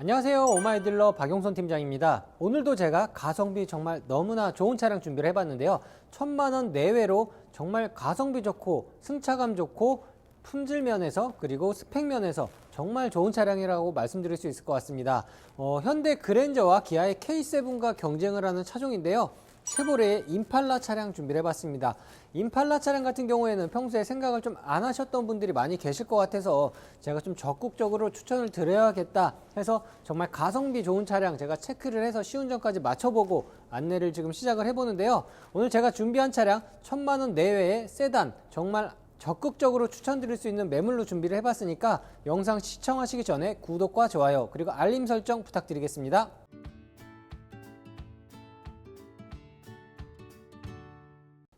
안녕하세요. 오마이딜러 박용선 팀장입니다. 오늘도 제가 가성비 정말 너무나 좋은 차량 준비를 해봤는데요. 천만 원 내외로 정말 가성비 좋고 승차감 좋고 품질 면에서 그리고 스펙 면에서 정말 좋은 차량이라고 말씀드릴 수 있을 것 같습니다. 어, 현대 그랜저와 기아의 K7과 경쟁을 하는 차종인데요. 쉐보레의 임팔라 차량 준비를 해봤습니다. 임팔라 차량 같은 경우에는 평소에 생각을 좀 안 하셨던 분들이 많이 계실 것 같아서 제가 좀 적극적으로 추천을 드려야겠다 해서 정말 가성비 좋은 차량 제가 체크를 해서 시운전까지 맞춰보고 안내를 지금 시작을 해보는데요. 오늘 제가 준비한 차량 천만 원 내외의 세단 정말 적극적으로 추천드릴 수 있는 매물로 준비를 해봤으니까 영상 시청하시기 전에 구독과 좋아요 그리고 알림 설정 부탁드리겠습니다.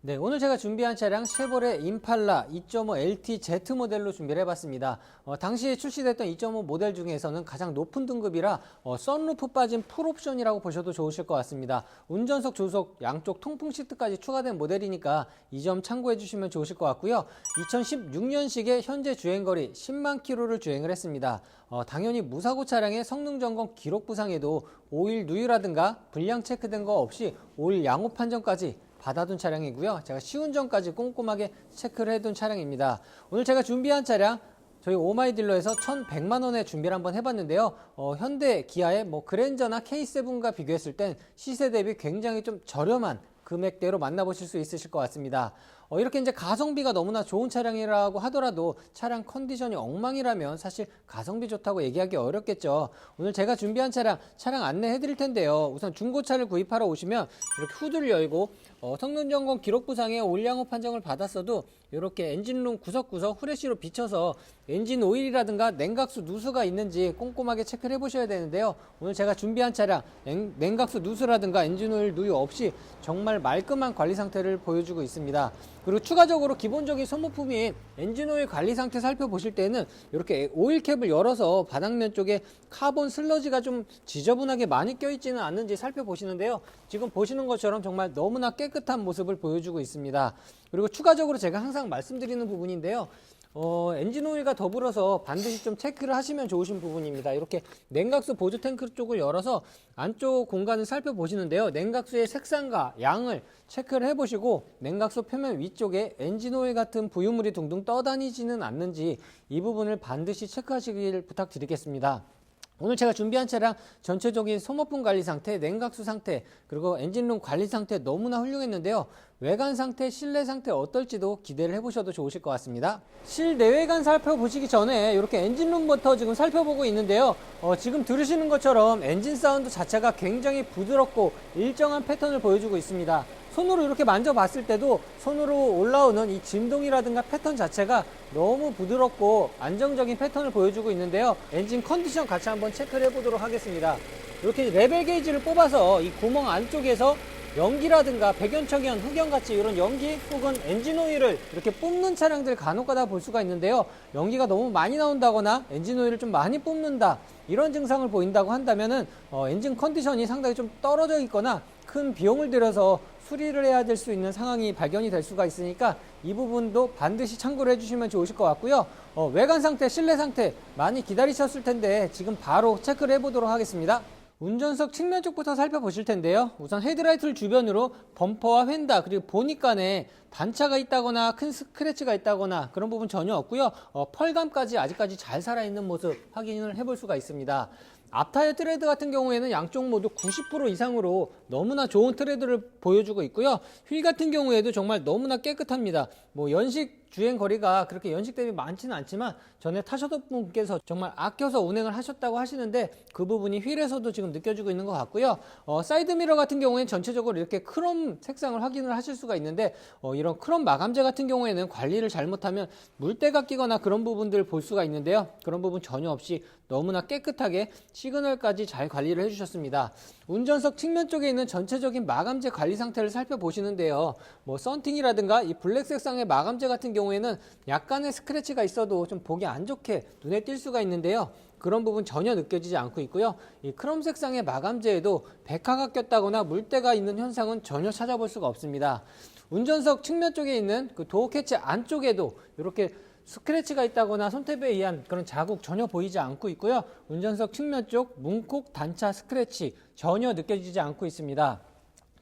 네, 오늘 제가 준비한 차량 쉐보레 임팔라 2.5 LT Z 모델로 준비를 해봤습니다. 어, 당시에 출시됐던 2.5 모델 중에서는 가장 높은 등급이라 어, 썬루프 빠진 풀옵션이라고 보셔도 좋으실 것 같습니다. 운전석, 조석, 양쪽 통풍 시트까지 추가된 모델이니까 이 점 참고해 주시면 좋으실 것 같고요. 2016년식의 현재 주행거리 10만 킬로를 주행을 했습니다. 어, 당연히 무사고 차량의 성능 점검 기록 부상에도 오일 누유라든가 불량 체크 된 거 없이 오일 양호 판정까지 받아둔 차량이고요. 제가 시운전까지 꼼꼼하게 체크를 해둔 차량입니다. 오늘 제가 준비한 차량 저희 오마이딜러에서 1,100만 원에 준비를 한번 해봤는데요. 어, 현대 기아의 뭐 그랜저나 K7과 비교했을 땐 시세 대비 굉장히 좀 저렴한 금액대로 만나보실 수 있으실 것 같습니다. 어, 이렇게 이제 가성비가 너무나 좋은 차량이라고 하더라도 차량 컨디션이 엉망이라면 사실 가성비 좋다고 얘기하기 어렵겠죠. 오늘 제가 준비한 차량, 차량 안내해 드릴 텐데요. 우선 중고차를 구입하러 오시면 이렇게 후드를 열고 어, 성능 점검 기록 부상에 올양호 판정을 받았어도 이렇게 엔진룸 구석구석 후레쉬로 비춰서 엔진 오일이라든가 냉각수 누수가 있는지 꼼꼼하게 체크를 해보셔야 되는데요. 오늘 제가 준비한 차량 냉, 냉각수 누수라든가 엔진 오일 누유 없이 정말 말끔한 관리 상태를 보여주고 있습니다. 그리고 추가적으로 기본적인 소모품인 엔진 오일 관리 상태 살펴보실 때는 이렇게 오일 캡을 열어서 바닥면 쪽에 카본 슬러지가 좀 지저분하게 많이 껴있지는 않는지 살펴보시는데요. 지금 보시는 것처럼 정말 너무나 깨끗 한 모습을 보여주고 있습니다. 그리고 추가적으로 제가 항상 말씀드리는 부분인데요. 어, 엔진 오일과 더불어서 반드시 좀 체크를 하시면 좋으신 부분입니다. 이렇게 냉각수 보조 탱크 쪽을 열어서 안쪽 공간을 살펴보시는데요. 냉각수의 색상과 양을 체크를 해보시고 냉각수 표면 위쪽에 엔진 오일 같은 부유물이 둥둥 떠다니지는 않는지 이 부분을 반드시 체크하시길 부탁드리겠습니다. 오늘 제가 준비한 차량 전체적인 소모품 관리 상태, 냉각수 상태, 그리고 엔진룸 관리 상태 너무나 훌륭했는데요. 외관 상태, 실내 상태 어떨지도 기대를 해보셔도 좋으실 것 같습니다. 실내외관 살펴보시기 전에 이렇게 엔진룸부터 지금 살펴보고 있는데요. 어, 지금 들으시는 것처럼 엔진 사운드 자체가 굉장히 부드럽고 일정한 패턴을 보여주고 있습니다. 손으로 이렇게 만져봤을 때도 손으로 올라오는 이 진동이라든가 패턴 자체가 너무 부드럽고 안정적인 패턴을 보여주고 있는데요. 엔진 컨디션 같이 한번 체크를 해보도록 하겠습니다. 이렇게 레벨 게이지를 뽑아서 이 구멍 안쪽에서 연기라든가 백연청연, 흑연같이 이런 연기 혹은 엔진 오일을 이렇게 뽑는 차량들 간혹가다 볼 수가 있는데요. 연기가 너무 많이 나온다거나 엔진 오일을 좀 많이 뽑는다 이런 증상을 보인다고 한다면 은 어, 엔진 컨디션이 상당히 좀 떨어져 있거나 큰 비용을 들여서 수리를 해야 될 수 있는 상황이 발견이 될 수가 있으니까 이 부분도 반드시 참고를 해주시면 좋으실 것 같고요. 어, 외관 상태, 실내 상태 많이 기다리셨을 텐데 지금 바로 체크를 해보도록 하겠습니다. 운전석 측면 쪽부터 살펴보실 텐데요. 우선 헤드라이트를 주변으로 범퍼와 휀다 그리고 보니까에 단차가 있다거나 큰 스크래치가 있다거나 그런 부분 전혀 없고요. 어, 펄감까지 아직까지 잘 살아있는 모습 확인을 해볼 수가 있습니다. 앞타이어 트레드 같은 경우에는 양쪽 모두 90% 이상으로 너무나 좋은 트레드를 보여주고 있고요. 휠 같은 경우에도 정말 너무나 깨끗합니다. 뭐 연식 주행 거리가 그렇게 연식 대비 많지는 않지만 전에 타셨던 분께서 정말 아껴서 운행을 하셨다고 하시는데 그 부분이 휠에서도 지금 느껴지고 있는 것 같고요. 어, 사이드 미러 같은 경우에는 전체적으로 이렇게 크롬 색상을 확인을 하실 수가 있는데 어, 이런 크롬 마감재 같은 경우에는 관리를 잘못하면 물때가 끼거나 그런 부분들 볼 수가 있는데요. 그런 부분 전혀 없이 너무나 깨끗하게 시그널까지 잘 관리를 해주셨습니다. 운전석 측면 쪽에 있는 전체적인 마감재 관리 상태를 살펴보시는데요. 뭐 썬팅이라든가 이 블랙 색상의 마감재 같은 경우 에는 약간의 스크래치가 있어도 좀 보기 안 좋게 눈에 띌 수가 있는데요. 그런 부분 전혀 느껴지지 않고 있고요. 이 크롬 색상의 마감재에도 백화가 꼈다거나 물때가 있는 현상은 전혀 찾아볼 수가 없습니다. 운전석 측면 쪽에 있는 그 도어 캐치 안쪽에도 이렇게 스크래치가 있다거나 손탭에 의한 그런 자국 전혀 보이지 않고 있고요. 운전석 측면 쪽 문콕 단차 스크래치 전혀 느껴지지 않고 있습니다.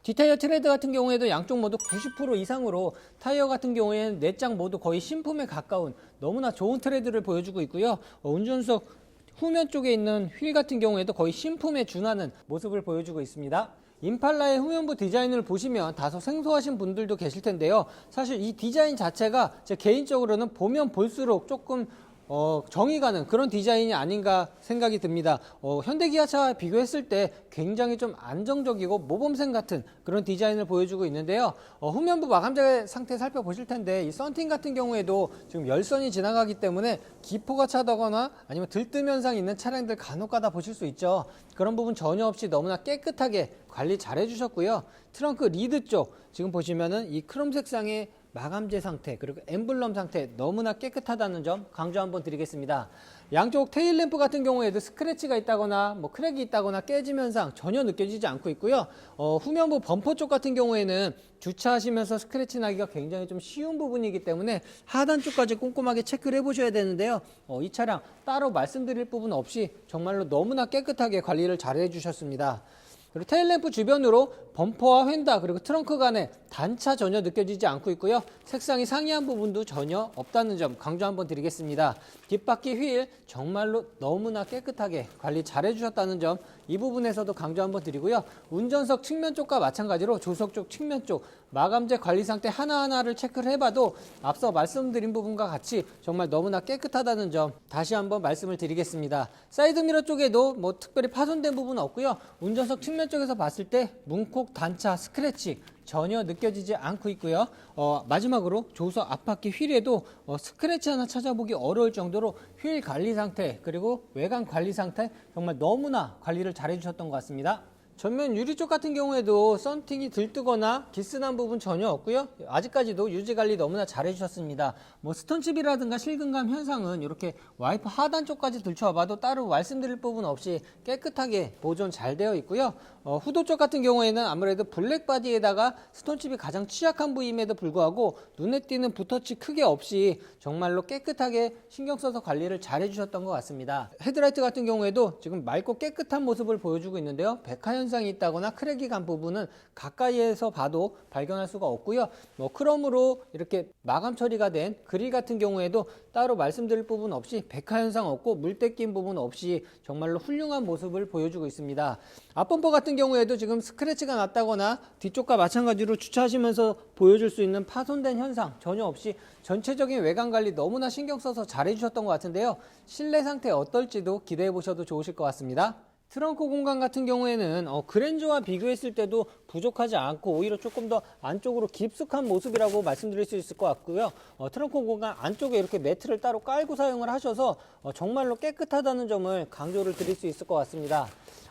뒷타이어 트레드 같은 경우에도 양쪽 모두 90% 이상으로 타이어 같은 경우에는 네장 모두 거의 신품에 가까운 너무나 좋은 트레드를 보여주고 있고요. 어, 운전석 후면 쪽에 있는 휠 같은 경우에도 거의 신품에 준하는 모습을 보여주고 있습니다. 임팔라의 후면부 디자인을 보시면 다소 생소하신 분들도 계실 텐데요. 사실 이 디자인 자체가 제 개인적으로는 보면 볼수록 조금 어, 정이 가는 그런 디자인이 아닌가 생각이 듭니다. 어, 현대기아차와 비교했을 때 굉장히 좀 안정적이고 모범생 같은 그런 디자인을 보여주고 있는데요. 어, 후면부 마감재 상태 살펴보실 텐데 이 썬팅 같은 경우에도 지금 열선이 지나가기 때문에 기포가 차다거나 아니면 들뜸 현상 있는 차량들 간혹가다 보실 수 있죠. 그런 부분 전혀 없이 너무나 깨끗하게 관리 잘 해주셨고요. 트렁크 리드 쪽 지금 보시면은 이 크롬 색상의 마감재 상태 그리고 엠블럼 상태 너무나 깨끗하다는 점 강조 한번 드리겠습니다. 양쪽 테일 램프 같은 경우에도 스크래치가 있다거나 뭐 크랙이 있다거나 깨짐 현상 전혀 느껴지지 않고 있고요. 어, 후면부 범퍼 쪽 같은 경우에는 주차하시면서 스크래치 나기가 굉장히 좀 쉬운 부분이기 때문에 하단 쪽까지 꼼꼼하게 체크를 해보셔야 되는데요. 어, 이 차량 따로 말씀드릴 부분 없이 정말로 너무나 깨끗하게 관리를 잘 해주셨습니다. 그리고 테일램프 주변으로 범퍼와 휀다 그리고 트렁크 간에 단차 전혀 느껴지지 않고 있고요. 색상이 상이한 부분도 전혀 없다는 점 강조 한번 드리겠습니다. 뒷바퀴 휠 정말로 너무나 깨끗하게 관리 잘 해주셨다는 점 이 부분에서도 강조 한번 드리고요. 운전석 측면 쪽과 마찬가지로 조석 쪽 측면 쪽 마감재 관리 상태 하나하나를 체크를 해봐도 앞서 말씀드린 부분과 같이 정말 너무나 깨끗하다는 점 다시 한번 말씀을 드리겠습니다. 사이드미러 쪽에도 뭐 특별히 파손된 부분은 없고요. 운전석 측면 쪽에서 봤을 때 문콕 단차 스크래치 전혀 느껴지지 않고 있고요. 어, 마지막으로 조석 앞바퀴 휠에도 어, 스크래치 하나 찾아보기 어려울 정도로 휠 관리 상태 그리고 외관 관리 상태 정말 너무나 관리를 잘 해주셨던 것 같습니다. 전면 유리 쪽 같은 경우에도 썬팅이 들뜨거나 기스난 부분 전혀 없고요. 아직까지도 유지 관리 너무나 잘 해주셨습니다. 뭐 스톤칩이라든가 실금감 현상은 이렇게 와이퍼 하단 쪽까지 들춰봐도 따로 말씀드릴 부분 없이 깨끗하게 보존 잘 되어 있고요. 어, 후도 쪽 같은 경우에는 아무래도 블랙 바디에다가 스톤칩이 가장 취약한 부위임에도 불구하고 눈에 띄는 붓터치 크게 없이 정말로 깨끗하게 신경 써서 관리를 잘 해주셨던 것 같습니다. 헤드라이트 같은 경우에도 지금 맑고 깨끗한 모습을 보여주고 있는데요. 백화 현 상이 있다거나 크랙이 간 부분은 가까이에서 봐도 발견할 수가 없고요. 뭐 크롬으로 이렇게 마감 처리가 된 그릴 같은 경우에도 따로 말씀드릴 부분 없이 백화 현상 없고 물때 낀 부분 없이 정말로 훌륭한 모습을 보여주고 있습니다. 앞범퍼 같은 경우에도 지금 스크래치가 났다거나 뒤쪽과 마찬가지로 주차하시면서 보여줄 수 있는 파손된 현상 전혀 없이 전체적인 외관 관리 너무나 신경 써서 잘 해주셨던 것 같은데요. 실내 상태 어떨지도 기대해 보셔도 좋으실 것 같습니다. 트렁크 공간 같은 경우에는 어, 그랜저와 비교했을 때도 부족하지 않고 오히려 조금 더 안쪽으로 깊숙한 모습이라고 말씀드릴 수 있을 것 같고요. 어, 트렁크 공간 안쪽에 이렇게 매트를 따로 깔고 사용을 하셔서 어, 정말로 깨끗하다는 점을 강조를 드릴 수 있을 것 같습니다.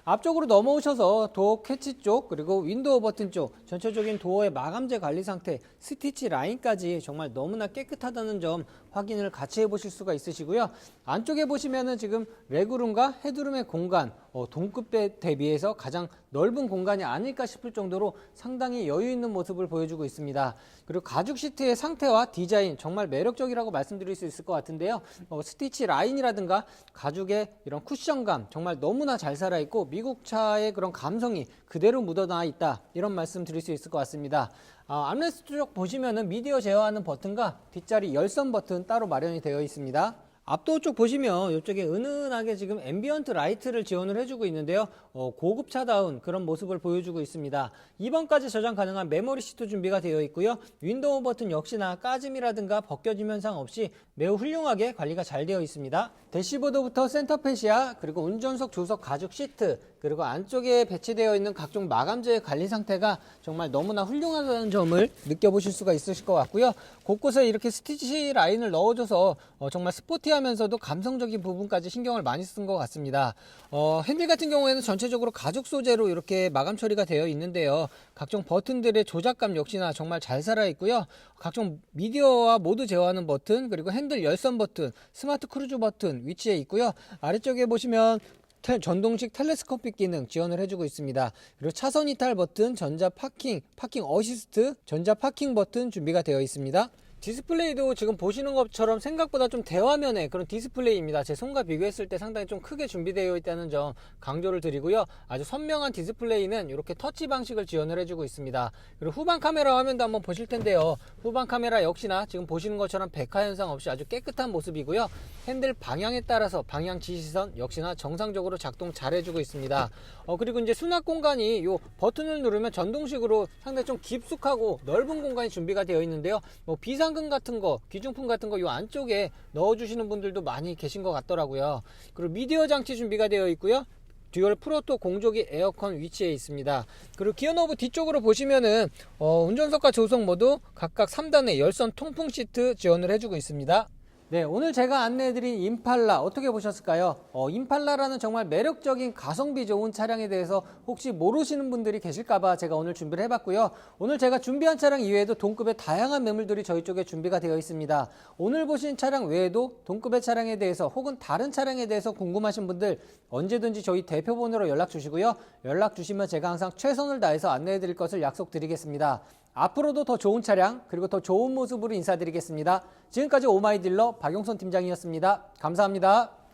앞쪽으로 넘어오셔서 도어 캐치 쪽 그리고 윈도우 버튼 쪽 전체적인 도어의 마감재 관리 상태 스티치 라인까지 정말 너무나 깨끗하다는 점 확인을 같이 해보실 수가 있으시고요. 안쪽에 보시면은 지금 레그룸과 헤드룸의 공간 어, 동급대 대비해서 가장 넓은 공간이 아닐까 싶을 정도로 상당히 여유 있는 모습을 보여주고 있습니다. 그리고 가죽 시트의 상태와 디자인 정말 매력적이라고 말씀드릴 수 있을 것 같은데요. 어, 스티치 라인이라든가 가죽의 이런 쿠션감 정말 너무나 잘 살아있고 미국 차의 그런 감성이 그대로 묻어나 있다. 이런 말씀 드릴 수 있을 것 같습니다. 아, 암레스트 쪽 보시면은 미디어 제어하는 버튼과 뒷자리 열선 버튼 따로 마련이 되어 있습니다. 앞도 쪽 보시면 이쪽에 은은하게 지금 앰비언트 라이트를 지원을 해주고 있는데요. 어, 고급차다운 그런 모습을 보여주고 있습니다. 2번까지 저장 가능한 메모리 시트 준비가 되어 있고요. 윈도우 버튼 역시나 까짐이라든가 벗겨짐 현상 없이 매우 훌륭하게 관리가 잘 되어 있습니다. 대시보드부터 센터페시아 그리고 운전석 조석 가죽 시트 그리고 안쪽에 배치되어 있는 각종 마감재 관리 상태가 정말 너무나 훌륭하다는 점을 느껴보실 수가 있으실 것 같고요. 곳곳에 이렇게 스티치 라인을 넣어줘서 어, 정말 스포티하면서도 감성적인 부분까지 신경을 많이 쓴 것 같습니다. 어, 핸들 같은 경우에는 전체적으로 가죽 소재로 이렇게 마감 처리가 되어 있는데요. 각종 버튼들의 조작감 역시나 정말 잘 살아 있고요. 각종 미디어와 모드 제어하는 버튼 그리고 핸들 열선 버튼, 스마트 크루즈 버튼 위치에 있고요. 아래쪽에 보시면 텔- 전동식 텔레스코픽 기능 지원을 해주고 있습니다. 그리고 차선 이탈 버튼, 전자 파킹, 파킹 어시스트, 전자 파킹 버튼 준비가 되어 있습니다. 디스플레이도 지금 보시는 것처럼 생각보다 좀 대화면의 그런 디스플레이입니다. 제 손과 비교했을 때 상당히 좀 크게 준비되어 있다는 점 강조를 드리고요. 아주 선명한 디스플레이는 이렇게 터치 방식을 지원을 해주고 있습니다. 그리고 후방 카메라 화면도 한번 보실 텐데요. 후방 카메라 역시나 지금 보시는 것처럼 백화 현상 없이 아주 깨끗한 모습이고요. 핸들 방향에 따라서 방향 지시선 역시나 정상적으로 작동 잘 해주고 있습니다. 어, 그리고 이제 수납 공간이 요 버튼을 누르면 전동식으로 상당히 좀 깊숙하고 넓은 공간이 준비가 되어 있는데요. 뭐 비상 금 같은 거, 귀중품 같은 거요 안쪽에 넣어주시는 분들도 많이 계신 것 같더라고요. 그리고 미디어 장치 준비가 되어 있고요. 듀얼 프로토 공조기 에어컨 위치에 있습니다. 그리고 기어노브 뒤쪽으로 보시면은 어, 운전석과 조석 모두 각각 3단의 열선 통풍 시트 지원을 해주고 있습니다. 네, 오늘 제가 안내해드린 임팔라 어떻게 보셨을까요? 어, 임팔라라는 정말 매력적인 가성비 좋은 차량에 대해서 혹시 모르시는 분들이 계실까봐 제가 오늘 준비를 해봤고요. 오늘 제가 준비한 차량 이외에도 동급의 다양한 매물들이 저희 쪽에 준비가 되어 있습니다. 오늘 보신 차량 외에도 동급의 차량에 대해서 혹은 다른 차량에 대해서 궁금하신 분들 언제든지 저희 대표번호로 연락 주시고요. 연락 주시면 제가 항상 최선을 다해서 안내해드릴 것을 약속드리겠습니다. 앞으로도 더 좋은 차량 그리고 더 좋은 모습으로 인사드리겠습니다. 지금까지 오마이딜러 박용선 팀장이었습니다. 감사합니다.